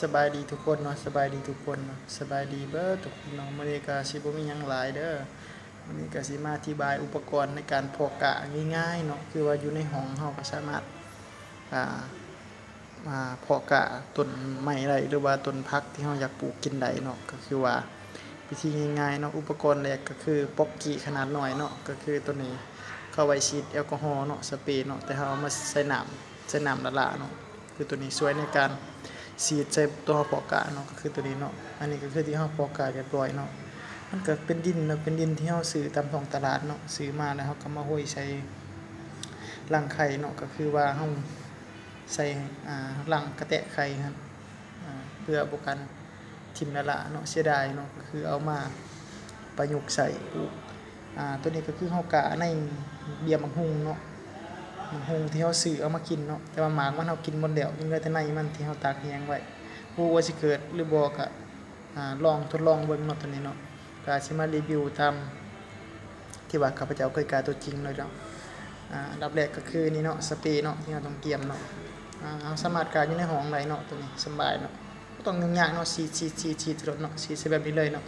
สบายดีทุกคนเนาะสบายดีทุกคนเนาะสบายดีเบิดทุกคนเนาะมื้อนี้ก็สิบ่มีหยังหลายเด้อมื้อนี้ก็สิมาอธิบายอุปกรณ์ในการพาะกะง่ายๆเนาะคือว่าอยู่ในห้องเฮาก็สามารถอ่ามาพาะกะต้นไม้ได้หรือว่าต้นผักที่เฮาอยากปลูกกินได้เนาะก็คือว่าวิธีง่ายๆเนาะอุปกรณ์แรกก็คือป๊อกกี้ขนาดน้อยเนาะก็คือตัวนี้เข้าไว้ฉีดแอลกอฮอล์เนาะสเปรย์เนาะแต่เฮาเอามาใส่น้ำใส่น้ำละลาเนาะคือตัวนี้ช่วยในการ สีดใส่ตัวปอกกาเนาะก็คือตัวนี้เนาะอันนี้ก็คือที่เฮาปอกกาเรียบร้อยเนาะมันก็เป็นดินเนาะเป็นดินที่เฮาซื้อตามท้องตลาดเนาะซื้อมาแล้วเฮาก็มาห้อยใส่รังไข่เนาะก็คือว่าเฮาใส่อ่ารังกระแตะไข่ครับอ่าเพื่อบ่กันทิ่มละละเนาะเสียดายเนาะก็คือเอามาประยุกต์ใส่ปลูกอ่าตัวนี้ก็คือเฮากะในเบียมังหุงเนาะ หงที่เฮาซื้อเอามากินเนาะแต่ว่าหมากมันเฮากินหมดแล้วยังเหลือแต่ในมันที่เฮาตากแห้งไว้บ่ว่าสิเกิดหรือบ่ก็อ่าลองทดลองเบิ่งเนาะตัวนี้เนาะก็สิมารีวิวตามที่ว่าข้าพเจ้าเคยกาตัวจริงเลยเนาะอ่าอันดับแรกก็คือนี่เนาะสเปรย์เนาะที่เราต้องเตรียมเนาะอ่าเราสามารถกาอยู่ในห้องได้เนาะตัวนี้สบายเนาะบ่ต้องยุ่งยากเนาะฉีดฉีดฉีดฉีดรถเนาะฉีดใส่แบบนี้เลยเนาะ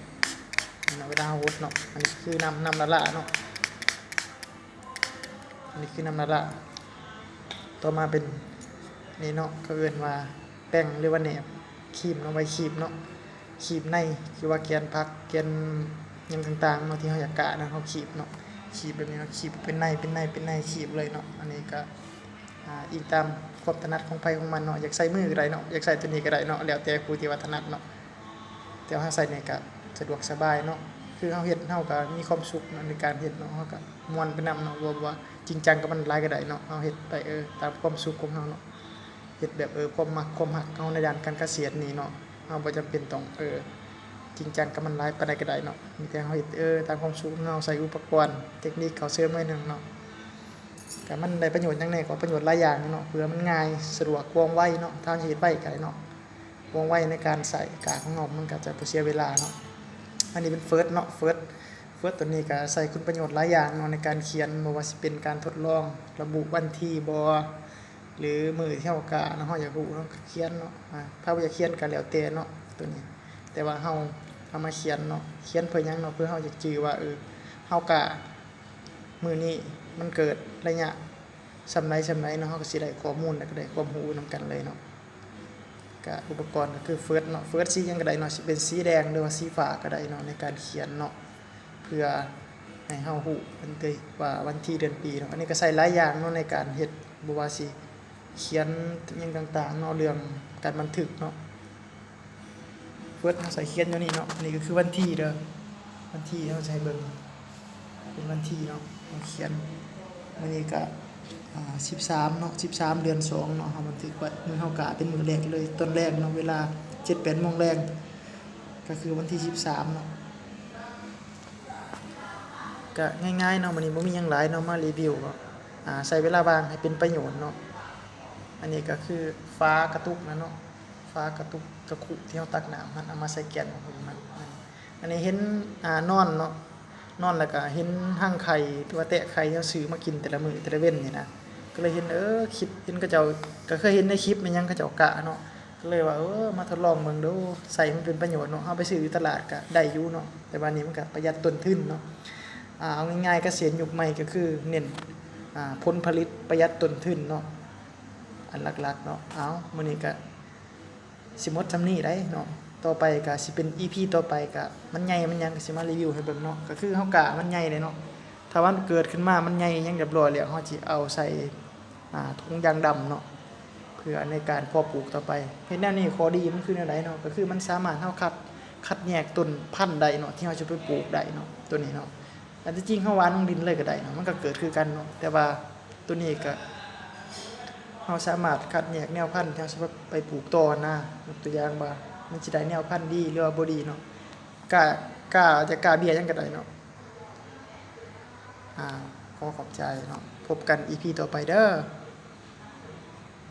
เนาะเวลาเฮาหดเนาะอันนี้คือน้ำน้ำละละเนาะอันนี้คือน้ำละละ ต่อมาเป็นนี่เนาะก็เอิ้นว่าแป้งหรือว่าแหนบครีมเนาะไว้ครีมเนาะครีมในคือว่าแกนพักแกนยังต่างๆเนาะที่เฮาอยากกะนะเฮาคีบเนาะคีบแบบนี้เนาะคีบเป็นในเป็นในเป็นในคีบเลยเนาะอันนี้ก็อ่าอีกตามความถนัดของไผของมันเนาะอยากใส่มือก็ได้เนาะอยากใส่ตัวนี้ก็ได้เนาะแล้วแต่ผู้ที่ว่าถนัดเนาะแต่ว่าใส่เนี่ยก็สะดวกสบายเนาะ คือเฮาเฮ็ดเฮาก็มีความสุขในการเฮ็ดเนาะเฮาก็มวนไปนำเนาะบ่ว่าจริงจังกับมันหลายก็ได้เนาะเอาเฮ็ดไปเออตามความสุขของเฮาเนาะเฮ็ดแบบเออความมักความหักเฮาในด้านการเกษียณนี่เนาะเฮาบ่จำเป็นต้องเออจริงจังกับมันหลายปานก็ได้เนาะมีแต่เฮาเฮ็ดเออตามความสุขของเฮาใส่อุปกรณ์เทคนิคเขาเสริมหน่หนึ่งเนาะก็มันได้ประโยชน์จังได๋ก็ประโยชน์หลายอย่างเนาะเพื่อมันง่ายสะดวกว่องไวเนาะทางเฮ็ดไวก็ได้เนาะว่องไวในการใส่กากของเฮามันก็จะเสียเวลาเนาะ อันนี้เป็นเฟิร์สเนาะเฟิร์สเฟิร์สตัวนี้ก็ใส่คุณประโยชน์หลายอย่างเนาะในการเขียนบ่ว่าสิเป็นการทดลองระบุวันที่บ่หรือมือเที่เฮากะเนาะเฮาอยากรู้เนาะเขียนเนาะอ่าถ้าบ่อยากเขียนก็แล้วแต่เนาะตัวนี้ แต่ว่าเฮาเอามาเขียนเนาะเขียนเพื่อหยังเนาะเพื่อเฮาจะจื้อว่าเออเฮากะมือนี้มันเกิดระยะสำไรสำไรเนาะเฮาก็สิได้ข้อมูลแล้วก็ได้ความรู้นํกันเลยเนาะ ก็อุปกรณ์ก็คือเฟิร์สเนาะเฟิร์สสียังก็ได้เนาะสิเป็นสีแดงหรือว่าสีฟ้าก็ได้เนาะในการเขียนเนาะเพื่อให้เฮาฮู้มันเตยว่าวันที่เดือนปีเนาะอันนี้ก็ใส่หลายอย่างเนาะในการเฮ็ดบ่ว่าสิเขียนยังต่างๆเนาะเรื่องการบันทึกเนาะเฟิร์สเฮาใส่เขียนอยู่นี่เนาะอันนี้ก็คือวันที่เด้อวันที่เฮาใช้เบิ่งเป็นวันที่เนาะเขียนมื้อนี้ก็ อ่า13เนาะ13เดือน2เนาะเฮาบันทึกไว้มือเฮากะเป็นมือแรกเลยต้นแรกเนาะเวลา7-8โมงแรงก็คือวันที่13เนาะก็ง่ายๆเนาะวันนี้บ่มียังหลายเนาะมารีวิวก็อ่าใช้เวลาว่างให้เป็นประโยชน์เนาะอันนี้ก็คือฟ้ากระตุกนะเนาะฟ้ากระตุกกระคุที่เฮาตักน้ำมันเอามาใส่แกนของมันมันอันนี้เห็นอ่านอนเนาะ นอนแล้วก็เห็นหั่งไข่หรือว่าแตะไข่ที่เฮาซื้อมากินแต่ละมื้อแต่ละเว้นนี่นะก็เลยเห็นเออคลิปเห็นเขาเจ้าก็เคยเห็นในคลิปมันยังเขาเจ้ากะเนาะก็เลยว่าเออมาทดลองเบิ่งดูใส่มันเป็นประโยชน์เนาะเอาไปซื้ออยู่ตลาดก็ได้อยู่เนาะแต่ว่านี้มันก็ประหยัดต้นทุนเนาะเอาง่ายๆเกษียณยุคใหม่ก็คือเน้นผลผลิตประหยัดต้นทุนเนาะอันหลักๆเนาะเอามื้อนี้ก็สิมดซำนี้ได้เนาะ ต่อไปก็สิเป็น EP ต่อไปก็มันใหญ่มันหยังก็สิมารีวิวให้เบิ่งเนาะก็คือเฮากะมันใหญ่เลยเนาะถ้าว่ามันเกิดขึ้นมามันใหญ่ยังเรียบร้อยแล้วเฮาสิเอาใส่อ่าถุงยางดำเนาะเพื่อในการเพาะปลูกต่อไปเฮ็ดแนวนี้ข้อดีมันคือแนวใดเนาะก็คือมันสามารถเฮาคัดคัดแยกต้นพันธุ์ได้เนาะที่เฮาจะไปปลูกได้เนาะตัวนี้เนาะอันที่จริงเฮาหวานลงดินเลยก็ได้เนาะมันก็เกิดคือกันเนาะแต่ว่าตัวนี้ก็เฮาสามารถคัดแยกแนวพันธุ์ที่เฮาสิไปปลูกต่อนะตัวอย่างว่า มันจะได้แนวพันธุ์ดีหรือว่าบดีเนาะกล้ากล้าจะกล้าเบี้ยหยังก็ได้เนาะอ่าขอขอบใจเนาะพบกันอีพีต่อไปเด้อ